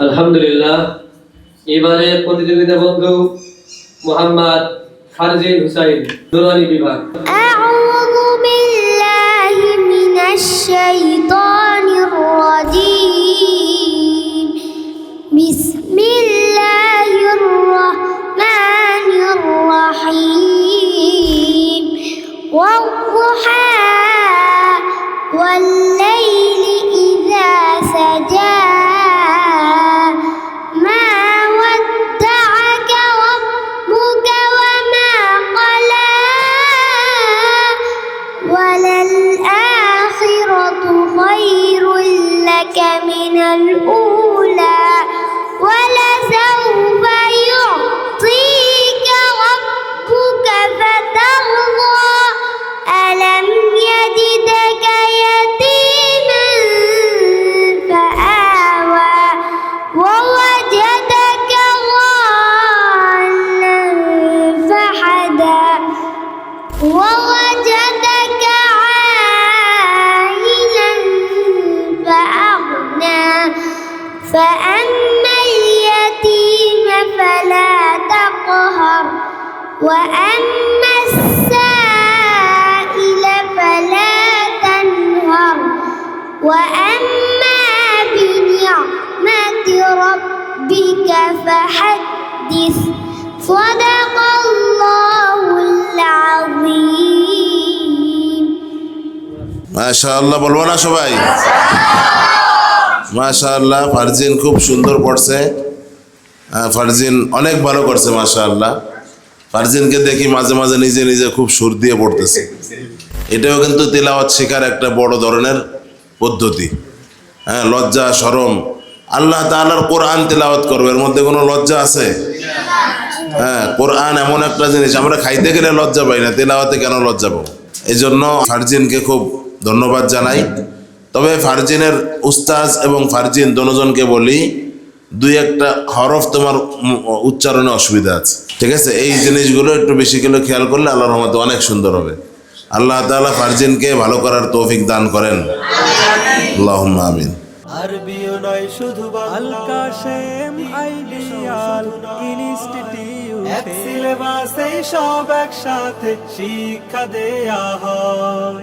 আলহামদুলিল্লাহ। এবারে প্রতিযোগিতা বন্ধু মোহাম্মদ ফারজিন হুসাইন নুরানি বিভাগ। من الأولى. فأما اليتيم فلا تقهر وأما السائل فلا تنهر وأما بنعمة ربك فحدث. صدق الله العظيم. ما شاء الله بلونا شبايب মাশাআল্লাহ, ফারজিন খুব সুন্দর পড়ছে। ফারজিন অনেক ভালো করছে, মাশাআল্লাহ। ফারজিনকে দেখি মাঝে মাঝে নিজে নিজে খুব সুর দিয়ে পড়তেছে। এটাও কিন্তু তেলাওয়াত শেখার একটা বড় ধরনের পদ্ধতি। হ্যাঁ লজ্জা সরম আল্লাহ তাআলার কোরআন তেলাওয়াত করবে। এর মধ্যে কোনো লজ্জা আছে? হ্যাঁ কোরআন এমন একটা জিনিস, আমরা খাইতে গেলে লজ্জা পাই না, তেলাওয়াতে কেন লজ্জা পাবো? এই জন্য ফারজিনকে খুব ধন্যবাদ জানাই। তবে ফারজিনের উস্তাজ এবং ফারজিন দনোজনকে বলি দুই একটা হরফ তোমার উচ্চারণে অসুবিধা আছে। ঠিক আছে? এই জিনিসগুলো একটু বেশি করে খেয়াল করলে আল্লাহর রহমতে অনেক সুন্দর হবে। আল্লাহ তাআলা ফারজিনকে ভালো করার তৌফিক দান করেন। আল্লাহুম্মা আমিন। আরবিও নয় শুধু আল কাশেম আইডিয়াল ইনস্টিটিউট। এক সিলেবাসে সব একসাথে শিক্ষা দেয়া হয়।